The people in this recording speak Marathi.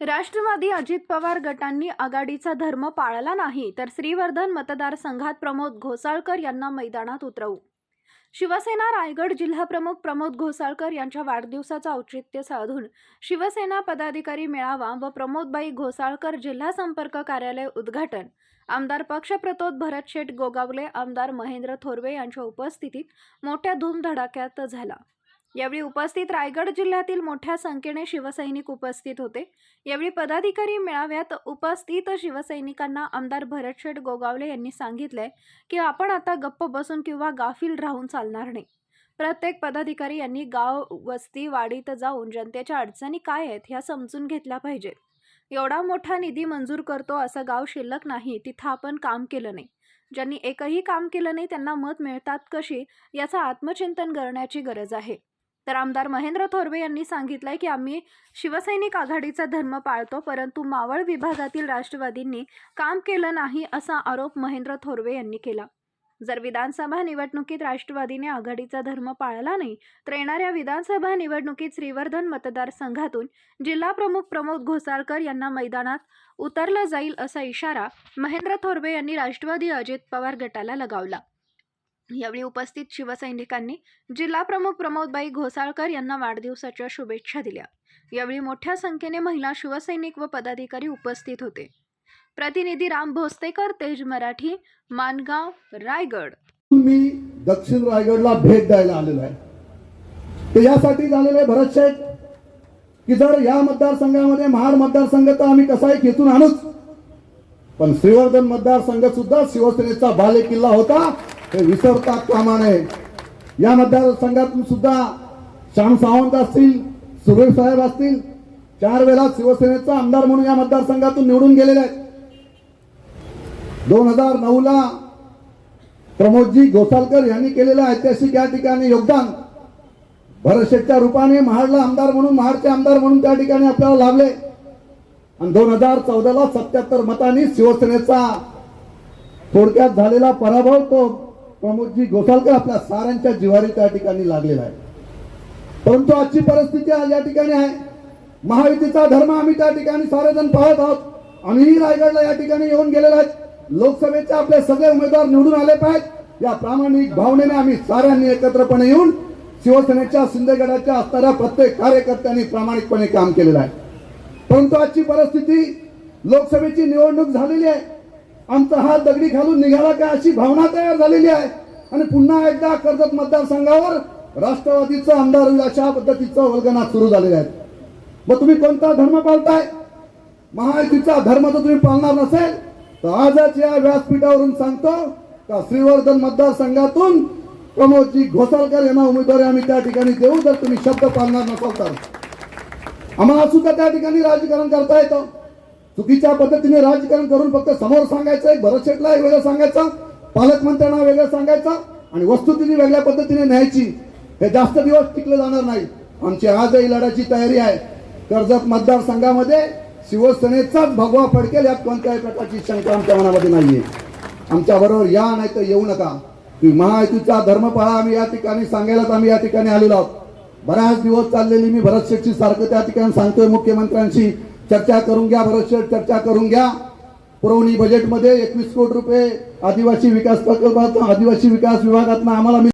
राष्ट्रवादी अजित पवार गटांनी आघाडीचा धर्म पाळला नाही तर श्रीवर्धन मतदारसंघात प्रमोद घोसाळकर यांना मैदानात उतरवू. शिवसेना रायगड जिल्हाप्रमुख प्रमोद घोसाळकर यांच्या वाढदिवसाचं औचित्य साधून शिवसेना पदाधिकारी मेळावा व प्रमोदबाई घोसाळकर जिल्हा संपर्क कार्यालय उद्घाटन. आमदार पक्षप्रतोद भरत शेठ गोगावले आमदार महेंद्र थोरवे यांच्या उपस्थितीत मोठ्या धूमधडाक्यात झाला. यावेळी उपस्थित रायगड जिल्ह्यातील मोठ्या संख्येने शिवसैनिक उपस्थित होते. यावेळी पदाधिकारी मेळाव्यात उपस्थित शिवसैनिकांना आमदार भरतशेठ गोगावले यांनी सांगितले की आपण आता गप्प बसून किंवा गाफील राहून चालणार नाही. प्रत्येक पदाधिकारी यांनी गाव वस्ती वाडीत जाऊन जनतेच्या अडचणी काय आहेत ह्या समजून घेतल्या पाहिजेत. एवढा मोठा निधी मंजूर करतो असं गाव शिल्लक नाही तिथं आपण काम केलं नाही. ज्यांनी एकही काम केलं नाही त्यांना मत मिळतात कशी याचं आत्मचिंतन करण्याची गरज आहे. तर आमदार महेंद्र थोरवे यांनी सांगितलंय की आम्ही शिवसैनिक आघाडीचा धर्म पाळतो परंतु मावळ विभागातील राष्ट्रवादींनी काम केलं नाही असा आरोप महेंद्र थोरवे यांनी केला. जर विधानसभा निवडणुकीत राष्ट्रवादीने आघाडीचा धर्म पाळला नाही तर येणाऱ्या विधानसभा निवडणुकीत श्रीवर्धन मतदारसंघातून जिल्हाप्रमुख प्रमोद घोसाळकर यांना मैदानात उतरलं जाईल असा इशारा महेंद्र थोरवे यांनी राष्ट्रवादी अजित पवार गटाला लगावला. यावेळी उपस्थित शिवसैनिकांनी जिल्हाप्रमुख प्रमोदबाई घोसाळकर यांना वाढदिवसाच्या शुभेच्छा दिल्या. यावेळी मोठ्या संख्येने महिला शिवसैनिक व पदाधिकारी उपस्थित होते. प्रतिनिधी राम भोसतेकर तेज मराठी मानगाव रायगड. मी दक्षिण रायगडला भेट द्यायला आलेलो आहे. ते यासाठी झालेलं आहे भरत शेठ की जर या मतदारसंघामध्ये महाड मतदारसंघ तर आम्ही कसाही खेचून आणूच. पण श्रीवर्धन मतदारसंघ सुद्धा शिवसेनेचा बालेकिल्ला होता. हे विसरता कामा नये या मतदारसंघातून सुद्धा श्याम सावंत असतील सुरेश साहेब असतील चार वेळा शिवसेनेचा आमदार म्हणून या मतदारसंघातून निवडून गेलेले आहेत. दोन हजार नऊ ला प्रमोदजी गोसालकर यांनी केलेलं ऐतिहासिक या ठिकाणी योगदान. भरतशेठच्या रूपाने महाडला आमदार म्हणून महाडचे आमदार म्हणून त्या ठिकाणी आपल्याला लाभले. आणि दोन हजार चौदाला सत्याहत्तर मतांनी शिवसेनेचा थोडक्यात झालेला पराभव तो प्रमोदजी घोसालकर आपल्या साऱ्यांच्या जिवारी त्या ठिकाणी लागलेला आहे. परंतु आजची परिस्थिती आज या ठिकाणी आहे. महायुतीचा धर्म आम्ही त्या ठिकाणी सारेजण पाहत आहोत. आम्हीही रायगडला या ठिकाणी येऊन गेलेलो आहेत. लोकसभेचे आपले सगळे उमेदवार निवडून आले पाहिजेत. या प्रामाणिक भावनेने आम्ही साऱ्यांनी एकत्रपणे येऊन शिवसेनेच्या शिंदेगडाच्या असणाऱ्या प्रत्येक कार्यकर्त्यांनी प्रामाणिकपणे काम केलेलं आहे. परंतु आजची परिस्थिती लोकसभेची निवडणूक झालेली आहे. आमचा हात दगडी घालून निघाला काय अशी भावना तयार झालेली आहे. आणि पुन्हा एकदा कर्जत मतदारसंघावर राष्ट्रवादीचं आमदार होईल अशा पद्धतीचं वल्गना सुरू झालेले आहेत. मग तुम्ही कोणता धर्म पाळताय? महायुतीचा धर्म जर तुम्ही पाळणार नसेल तर आजच या व्यासपीठावरून सांगतो का श्रीवर्धन मतदारसंघातून प्रमोदजी घोसाळकर यांना उमेदवारी आम्ही त्या ठिकाणी देऊ जर तुम्ही शब्द पाळणार नसाल तर. आम्हाला सुद्धा त्या ठिकाणी राजकारण करता येतं. चुकीच्या पद्धतीने राजकारण करून फक्त समोर सांगायचं एक भरत शेटला एक वेगळं सांगायचं पालकमंत्र्यांना वेगळं सांगायचं आणि वस्तुस्थिती वेगळ्या पद्धतीने न्यायची हे जास्त दिवस टिकलं जाणार नाही. आमची आजही लढायची तयारी आहे. कर्जत मतदारसंघामध्ये शिवसेनेचाच भगवा फडकेल यात कोणत्याही प्रकारची शंका आमच्या मनामध्ये नाहीये. आमच्या बरोबर या नाही तर येऊ नका. तुम्ही महायुतीचा धर्म पाळा आम्ही या ठिकाणी सांगायलाच आम्ही या ठिकाणी आलेलो आहोत. बऱ्याच दिवस चाललेली मी भरत शेठची सारखं त्या ठिकाणी सांगतोय मुख्यमंत्र्यांशी. चर्चा करून घ्या भरत चर्चा करून घ्या. पुरवणी बजेटमध्ये एकवीस कोटी रुपये आदिवासी विकास प्रकल्पात आदिवासी विकास विभागातनं आम्हाला